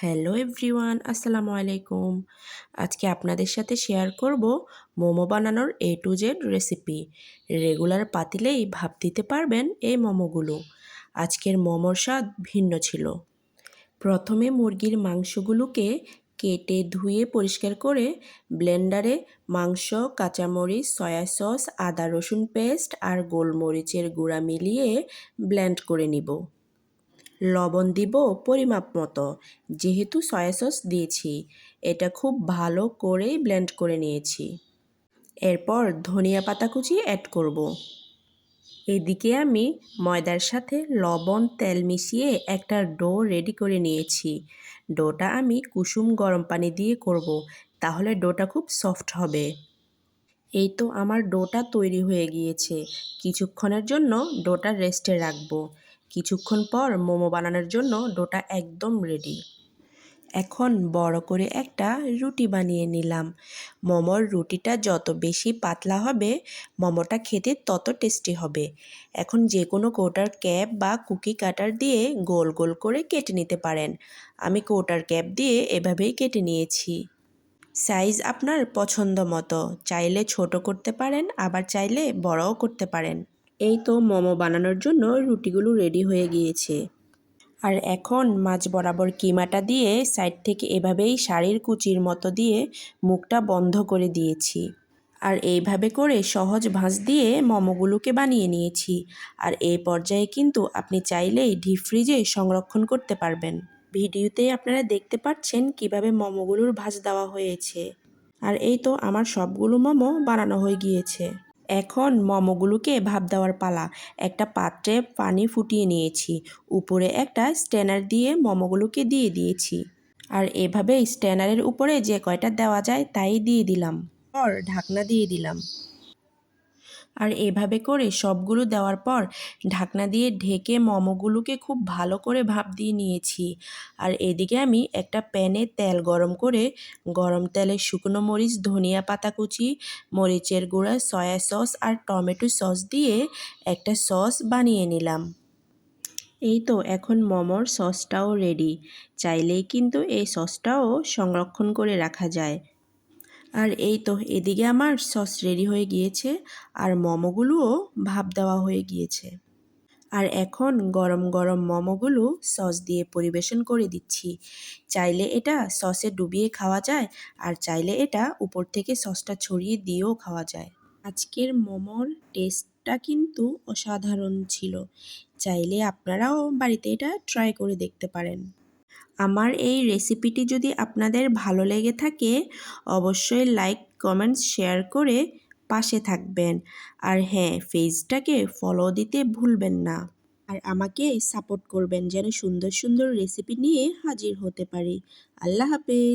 Hello everyone, আসসালামু আলাইকুম। আজকে আপনাদের সাথে শেয়ার করব মোমো বানানোর A to Z recipe regular পাতিলেই ভাব দিতে পারবেন এই মোমোগুলো। আজকের মোমোর স্বাদ ভিন্ন ছিল। প্রথমে মুরগির মাংসগুলোকে কেটে ধুয়ে পরিষ্কার করে ব্লেন্ডারে মাংস, কাঁচামরিচ, সয়া সস, আদা রসুন পেস্ট আর গোলমরিচের গুঁড়া মিলিয়ে ব্লেন্ড করে নিব। লবণ দিব পরিমাপ মতো। যেহেতু সয়া সস দিয়েছি, এটা খুব ভালো করেই ব্লেন্ড করে নিয়েছি। এরপর ধনিয়া পাতা কুচি অ্যাড করব। এদিকে আমি ময়দার সাথে লবণ, তেল মিশিয়ে একটা ডো রেডি করে নিয়েছি। ডোটা আমি কুসুম গরম পানি দিয়ে করব। তাহলে ডোটা খুব সফট হবে। এই তো আমার ডোটা তৈরি হয়ে গিয়েছে। কিছুক্ষণের জন্য ডোটা রেস্টে রাখব। কিছুক্ষণ পর মোমো বানানোর জন্য ডোটা একদম রেডি এখন বড় করে একটা রুটি বানিয়ে নিলাম। মোমোর রুটিটা যত বেশি পাতলা হবে, মোমোটা খেতে তত টেস্টি হবে। এখন যে কোনো কৌটার ক্যাপ বা কুকি কাটার দিয়ে গোল গোল করে কেটে নিতে পারেন। আমি কৌটার ক্যাপ দিয়ে এভাবেই কেটে নিয়েছি। সাইজ আপনার পছন্দ মতো। চাইলে ছোট করতে পারেন, আবার চাইলে বড়ও করতে পারেন। এই তো মোমো বানানোর জন্য রুটিগুলো রেডি হয়ে গিয়েছে। আর এখন মাছ বরাবর কিমাটা দিয়ে সাইড থেকে এভাবেই শাড়ির কুচির মতো দিয়ে মুখটা বন্ধ করে দিয়েছি। আর এইভাবে করে সহজ ভাঁজ দিয়ে মোমোগুলোকে বানিয়ে নিয়েছি। আর এই পর্যায়ে কিন্তু আপনি চাইলেই ডিপ ফ্রিজে সংরক্ষণ করতে পারবেন। ভিডিওতে আপনারা দেখতে পাচ্ছেন কীভাবে মোমোগুলোর ভাঁজ দেওয়া হয়েছে। আর এই তো আমার সবগুলো মোমো বানানো হয়ে গিয়েছে। এখন মোমোগুলোকে ভাপ দেওয়ার পালা। একটা পাত্রে পানি ফুটিয়ে নিয়েছি। উপরে একটা স্ট্যানার দিয়ে মোমোগুলোকে দিয়ে দিয়েছি। আর এভাবে স্ট্যানারের উপরে যে কয়টা দেওয়া যায় তাই দিয়ে দিলাম। পর ঢাকনা দিয়ে দিলাম। আর এভাবে করে সবগুলো দেওয়ার পর ঢাকনা দিয়ে ঢেকে মোমোগুলোকে খুব ভালো করে ভাপ দিয়ে নিয়েছি। আর এদিকে আমি একটা প্যানে তেল গরম করে গরম তেলে শুকনো মরিচ, ধনিয়া পাতা কুচি, মরিচের গুঁড়া, সয়া সস আর টমেটো সস দিয়ে একটা সস বানিয়ে নিলাম। এই তো এখন মোমোর সসটাও রেডি। চাইলেই কিন্তু এই সসটাও সংরক্ষণ করে রাখা যায়। আর এই তো, এদিকে আমার সস রেডি হয়ে গিয়েছে আর মোমোগুলোও ভাপ দেওয়া হয়ে গিয়েছে। আর এখন গরম গরম মোমোগুলো সস দিয়ে পরিবেশন করে দিচ্ছি। চাইলে এটা সসে ডুবিয়ে খাওয়া যায় আর চাইলে এটা উপর থেকে সসটা ছড়িয়ে দিয়েও খাওয়া যায়। আজকের মোমোর টেস্টটা কিন্তু অসাধারণ ছিল। চাইলে আপনারাও বাড়িতে এটা ট্রাই করে দেখতে পারেন। আমার এই রেসিপিটি যদি আপনাদের ভালো লেগে থাকে, অবশ্যই লাইক কমেন্টস শেয়ার করে পাশে থাকবেন। আর হ্যাঁ ফেজটাকে ফলো দিতে ভুলবেন না। আর আমাকে সাপোর্ট করবেন যেন সুন্দর সুন্দর রেসিপি নিয়ে হাজির হতে পারি। আল্লাহ হাফেজ।